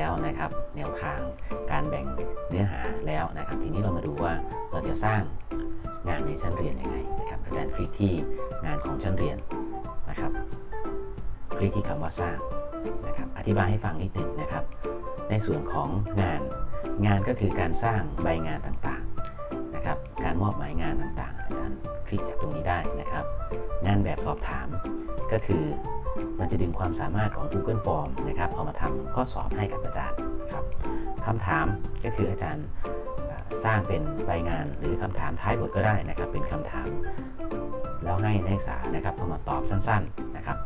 แล้วนะครับแนวทางการแบ่งเนื้อหาแล้วนะครับ ทีนี้เรามาดูว่าเราจะสร้างงานในชั้นเรียนยังไงนะครับอาจารย์คลิกที่งานของชั้นเรียนนะครับคลิกที่คำว่าสร้างนะครับอธิบายให้ฟังนิดหนึ่งนะครับ ในส่วนของงานงานก็คือการสร้างใบงานต่างๆนะครับ การมอบหมายงานต่างๆอาจารย์คลิกจากตรงนี้ได้นะครับ งานแบบสอบถามก็คือ มันจะดึงความสามารถของ Google Form นะครับเอามาทำข้อสอบให้กับอาจารย์ครับคำถามก็คืออาจารย์สร้างเป็นใบงานหรือคำถามท้ายบทก็ได้นะครับ เป็นคำถาม แล้วให้นักศึกษานะครับเข้ามาตอบสั้นๆนะครับ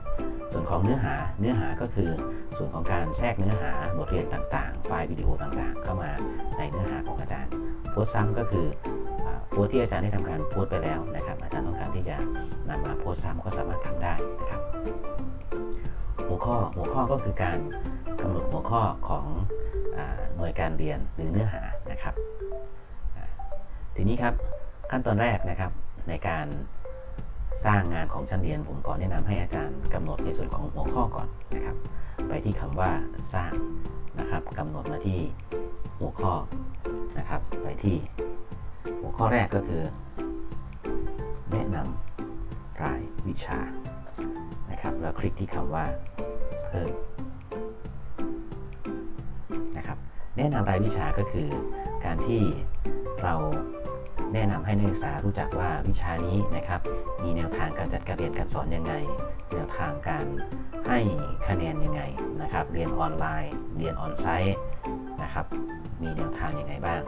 ส่วนของเนื้อหาเนื้อหาก็คือส่วนของการแทรกเนื้อหาบทเรียนต่างๆ ไฟล์วิดีโอต่างๆ เข้ามาในเนื้อหาของอาจารย์โพสต์ซ้ำก็คือโพสต์ที่อาจารย์ได้ทำการโพสต์ไปแล้วนะครับ อาจารย์ต้องการที่จะนำมาโพสต์ซ้ำก็สามารถทำได้นะครับ ข้อหัวข้อก็คือการกำหนดหัวข้อของอหน่วยการเรียนหรือเนื้อหานะครับทีนี้ครับขั้นตอนแรกนะครับในการสร้างงานของชั้นเรียนผมขอแนะนำให้อาจารย์กำหนดในส่วนของหัวข้อก่อนนะครับ ไปที่คำว่าสร้างนะครับกำหนดมาที่หัวข้อนะครับ ไปที่หัวข้อแรกก็คือ แนะนำรายวิชานะครับ แล้วคลิกที่คำว่า เพิ่มนะครับแนะนำรายวิชาก็คือการที่เราแนะนำให้นักศึกษารู้จักว่าวิชานี้นะครับ มีแนวทางการจัดการเรียนการสอนยังไง แนวทางการให้คะแนนยังไงนะครับ เรียนออนไลน์ เรียนออนไซต์นะครับ มีแนวทางยังไงบ้าง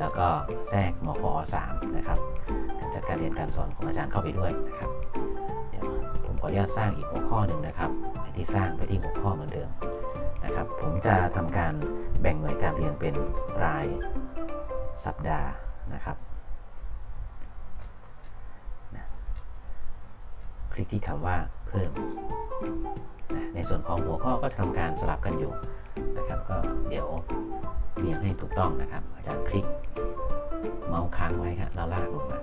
แล้วก็แทรกมคอ3นะครับ การจัดการเรียนการสอนของอาจารย์เข้าไปด้วยนะครับ ออนุญาตสร้างอีกหัวข้อหนึ่งนะครับไปที่สร้างไปที่หัวข้อเหมือนเดิมนะครับผมจะทำการแบ่งหน่วยการเรียนเป็นรายสัปดาห์นะครับนะคลิกที่คำว่าเพิ่มนะในส่วนของหัวข้อก็จะทำการสลับกันอยู่นะครับ ก็เดี๋ยวเรียงให้ถูกต้องนะครับ อาจารย์คลิกเมาส์ค้างไว้ครับแล้วลากลงมา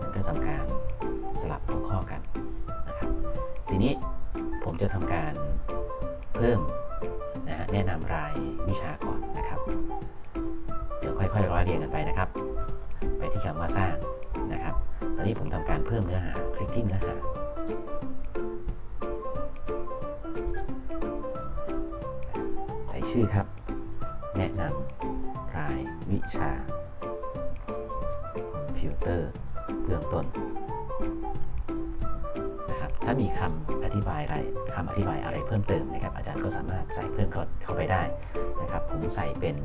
มันก็ทำการ ลับหัวข้อกันนะครับทีนี้ผมจะทำการเพิ่มนะฮะแนะนำรายวิชาก่อนนะครับ เดี๋ยวค่อยๆร้อยเรียงกันไปนะครับ ไปที่คำว่าสร้างนะครับ ตอนนี้ผมทำการเพิ่มเนื้อหาคลิกที่เนื้อหาใส่ชื่อครับ แนะนำรายวิชาคอมพิวเตอร์เบื้องต้น นะครับถ้ามีคำอธิบายอะไรคำอธิบายอะไรเพิ่มเติมนะครับ อาจารย์ก็สามารถใส่เพิ่มเข้าไปได้นะครับ ผมใส่เป็น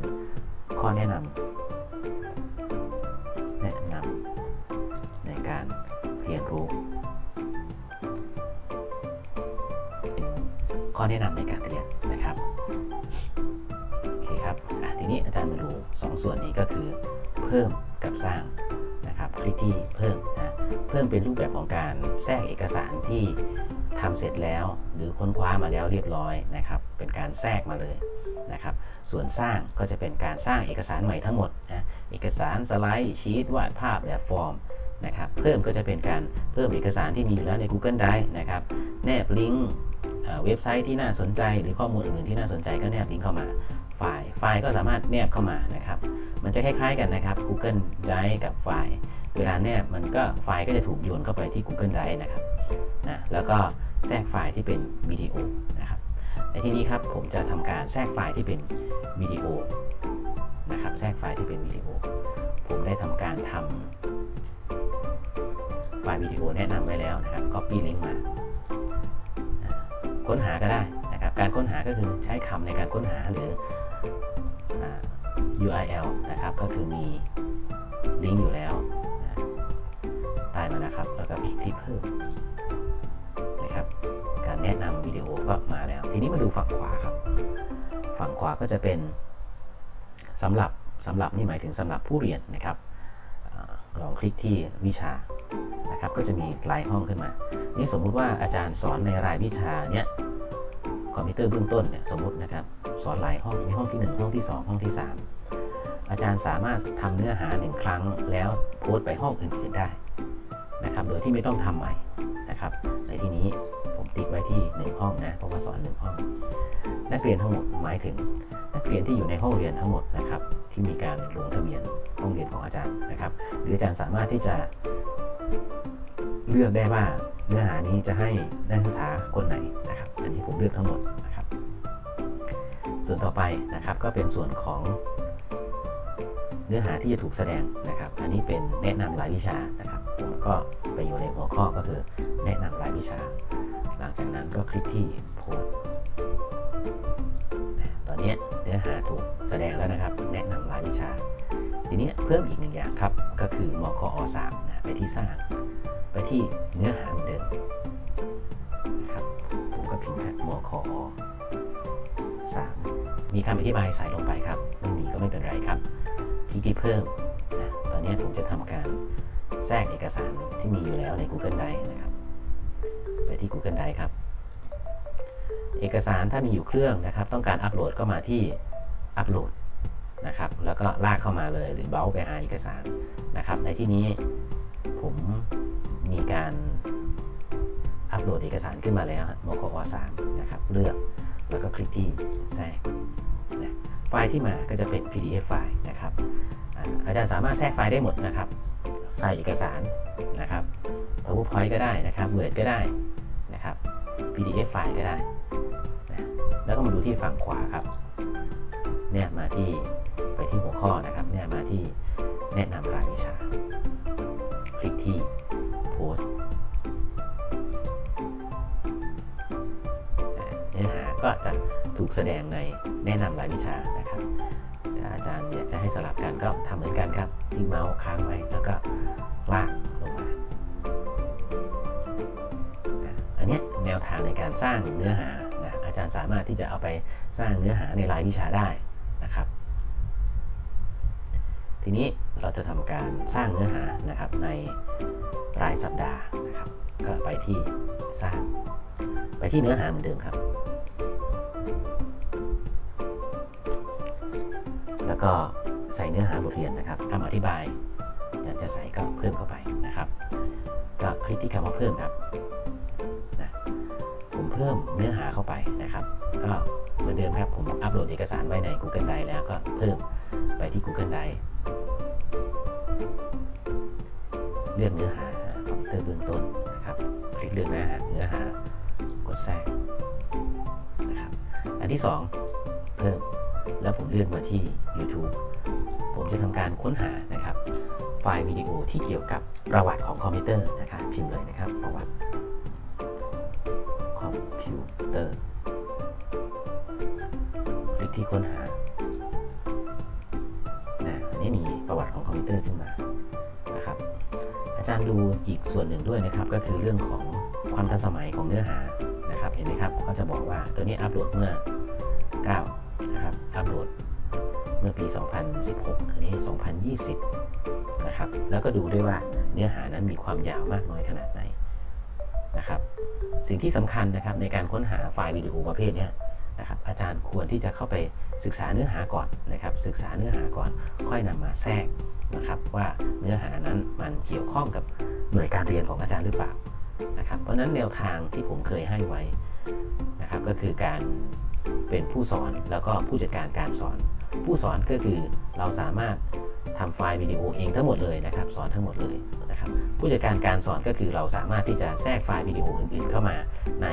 ข้อแนะนำแนะนำในการเรียนรู้ ข้อแนะนำในการเรียนนะครับโอเคครับทีนี้อาจารย์มาดู2ส่วนนี้ก็คือเพิ่มกับสร้าง นะครับคลิกที่เพิ่มนะเพิ่มเป็นรูปแบบของการแทรกเอกสารที่ทำเสร็จแล้ว หรือค้นคว้ามาแล้วเรียบร้อยนะครับ เป็นการแทรกมาเลยนะครับ ส่วนสร้างก็จะเป็นการสร้างเอกสารใหม่ทั้งหมดนะเอกสารสไลด์ชีตวาดภาพแบบฟอร์มนะครับ เพิ่มก็จะเป็นการเพิ่มเอกสารที่มีอยู่แล้วใน Google Drive นะครับ แนบลิงก์เว็บไซต์ที่น่าสนใจ หรือข้อมูลอื่นที่น่าสนใจก็แนบลิงก์เข้ามาไฟล์ ไฟล์ก็สามารถแนบเข้ามานะครับ มันจะคล้ายๆกันนะครับ Google Drive กับไฟล์ เวลาแนบมันก็ไฟล์ก็จะถูกโยนเข้าไปที่ Google Drive นะครับนะแล้วก็แทรกไฟล์ที่เป็นวิดีโอนะครับในที่นี้ครับผมจะทำการแทรกไฟล์ที่เป็นวิดีโอนะครับแทรกไฟล์ที่เป็นวิดีโอ ผมได้ทำการทำไฟล์วิดีโอแนะนำไว้แล้วนะครับ copy link มานะค้นหาก็ได้นะครับการค้นหาก็คือใช้คำในการค้นหาหรือ URL นะครับก็คือมีลิงก์อยู่แล้ว มานะครับ แล้วก็คลิกที่เพิ่มนะครับ การแนะนำวิดีโอก็มาแล้ว ทีนี้มาดูฝั่งขวาครับ ฝั่งขวาก็จะเป็นสำหรับสำหรับนี่หมายถึงสำหรับผู้เรียนนะครับอลองคลิกที่วิชานะครับก็จะมีรายห้องขึ้นมา นี่สมมุติว่าอาจารย์สอนในรายวิชาเนี้ยคอมพิวเตอร์เบื้องต้นเนี่ยสมมตินะครับสอนหลายห้องมีห้องที่ 1 ห้องที่ 2 ห้องที่ 3 อาจารย์สามารถทำเนื้อหาหนึ่งครั้งแล้วโพสต์ไปห้องอื่นๆได้ นะครับ โดยที่ไม่ต้องทำใหม่นะครับ ในที่นี้ผมติ๊กไว้ที่ 1 ห้องนะเพราะว่าสอน1ห้อง นักเรียนทั้งหมดหมายถึง นักเรียนที่อยู่ในห้องเรียนทั้งหมดนะครับที่มีการลงทะเบียนห้องเรียนของอาจารย์นะครับ หรืออาจารย์สามารถที่จะเลือกได้ว่าเนื้อหานี้จะให้นักศึกษาคนไหนนะครับ อันนี้ผมเลือกทั้งหมดนะครับ ส่วนต่อไปนะครับก็เป็นส่วนของเนื้อหาที่จะถูกแสดงนะครับ อันนี้เป็นแนะนำรายวิชา ก็ไปอยู่ในหัวข้อก็คือแนะนำรายวิชา หลังจากนั้นก็คลิกที่โพสตอนนี้เนื้อหาถูกแสดงแล้วนะครับ แนะนำรายวิชา ทีนี้เพิ่มอีกหนึ่งอย่างครับ ก็คือมคอ3นะไปที่สร้าง ไปที่เนื้อหาเหมือนเดิมนะครับผมก็พิมพ์ครับมคอ3มีคำอธิบายใส่ลงไปครับ ไม่มีก็ไม่เป็นไรครับคลิกที่เพิ่มนะตอนนี้ผมจะทำการ แทรกเอกสารที่มีอยู่แล้วใน Google Drive นะครับ ไปที่ Google Drive ครับ เอกสารถ้ามีอยู่เครื่องนะครับ ต้องการอัปโหลดก็มาที่อัปโหลดนะครับ แล้วก็ลากเข้ามาเลยหรือเบราว์ไปหาเอกสารนะครับ ในที่นี้ผมมีการอัปโหลดเอกสารขึ้นมาแล้วมโคอ3นะครับ เลือกแล้วก็คลิกที่แทรกนะไฟล์ที่มาก็จะเป็น PDF ไฟล์นะครับอาอาจารย์สามารถแทรกไฟล์ได้หมดนะครับ ไฟล์เอกสารนะครับ PowerPoint ก็ได้นะครับ Word ก็ได้นะครับ PDF ไฟล์ก็ได้นะแล้วก็มาดูที่ฝั่งขวาครับ เนี่ยมาที่ไปที่หัวข้อนะครับ เนี่ยมาที่แนะนำรายวิชา คลิกที่โพสเนื้อหาก็จะถูกแสดงในแนะนำรายวิชานะ สลับกันก็ทำเหมือนกันครับที่เมาส์ค้างไว้แล้วก็ลากลงมาอันนี้แนวทางในการสร้างเนื้อหานะอาจารย์สามารถที่จะเอาไปสร้างเนื้อหาในรายวิชาได้นะครับ ทีนี้เราจะทำการสร้างเนื้อหานะครับในรายสัปดาห์นะครับ ก็ไปที่สร้าง ไปที่เนื้อหาเหมือนเดิมครับแล้วก็ ใส่เนื้อหาบทเรียนนะครับคำอธิบายอยากจะใส่ก็เพิ่มเข้าไปนะครับ ก็คลิกที่คำว่าเพิ่มครับนะผมเพิ่มเนื้อหาเข้าไปนะครับ ก็เหมือนเดิมครับผมอัปโหลดเอกสารไว้ใน Google Drive แล้วก็เพิ่มไปที่ Google Drive เลือกเนื้อหาคอมพิวเตอร์เบื้องต้นนะครับ คลิกเลือกเนื้อหาเนื้อหากดแทรกนะครับ อันที่ 2 เพิ่มแล้วผมเลือกมาที่ YouTube ผมจะทำการค้นหานะครับ ไฟล์วิดีโอที่เกี่ยวกับประวัติของคอมพิวเตอร์นะครับพิมพ์เลยนะครับประวัติคอมพิวเตอร์คลิกที่ค้นหานะอันนี้มีประวัติของคอมพิวเตอร์ขึ้นมานะครับ อาจารย์ดูอีกส่วนหนึ่งด้วยนะครับ ก็คือเรื่องของความทันสมัยของเนื้อหานะครับเห็นไหมครับเขาจะบอกว่าตัวนี้อัปโหลดเมื่อ 9 นะครับอัปโหลด เมื่อปี 2016 อันนี้ 2020 นะครับ แล้วก็ดูด้วยว่าเนื้อหานั้นมีความยาวมากน้อยขนาดไหนนะครับ สิ่งที่สำคัญนะครับในการค้นหาไฟล์วิดีโอประเภทนี้นะครับ อาจารย์ควรที่จะเข้าไปศึกษาเนื้อหาก่อนนะครับ ศึกษาเนื้อหาก่อน ค่อยนำมาแทรกนะครับว่าเนื้อหานั้นมันเกี่ยวข้องกับหน่วยการเรียนของอาจารย์หรือเปล่านะครับ เพราะนั้นแนวทางที่ผมเคยให้ไว้นะครับก็คือการเป็นผู้สอนแล้วก็ผู้จัดการการสอน ผู้สอนก็คือเราสามารถทำไฟล์วิดีโอเองทั้งหมดเลยนะครับ สอนทั้งหมดเลยนะครับผู้จัดการการสอนก็คือเราสามารถที่จะแทรกไฟล์วิดีโออื่น ๆ เข้ามาใน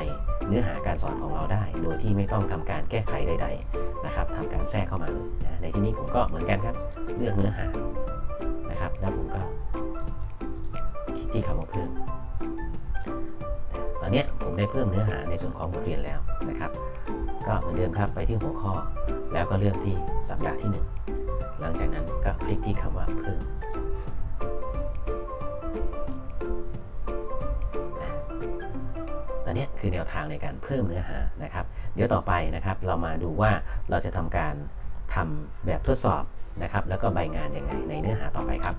เนื้อหาการสอนของเราได้ โดยที่ไม่ต้องทำการแก้ไขใด ๆ นะครับทำการแทรกเข้ามาเลยนะในที่นี้ผมก็เหมือนกันครับ เลือกเนื้อหานะครับแล้วผมก็คลิกที่คำว่าเพิ่มตอนนี้ ได้เพิ่มเนื้อหาในส่วนของบทเรียนแล้วนะครับ ก็เหมือนเดิมครับไปที่หัวข้อ แล้วก็เลือกที่สัปดาห์ที่ 1 หลังจากนั้นก็คลิกที่คำว่าเพิ่มตอนนี้คือแนวทางในการเพิ่มเนื้อหานะครับ เดี๋ยวต่อไปนะครับ เรามาดูว่าเราจะทำการทำแบบทดสอบนะครับ แล้วก็ใบงานยังไงในเนื้อหาต่อไปครับ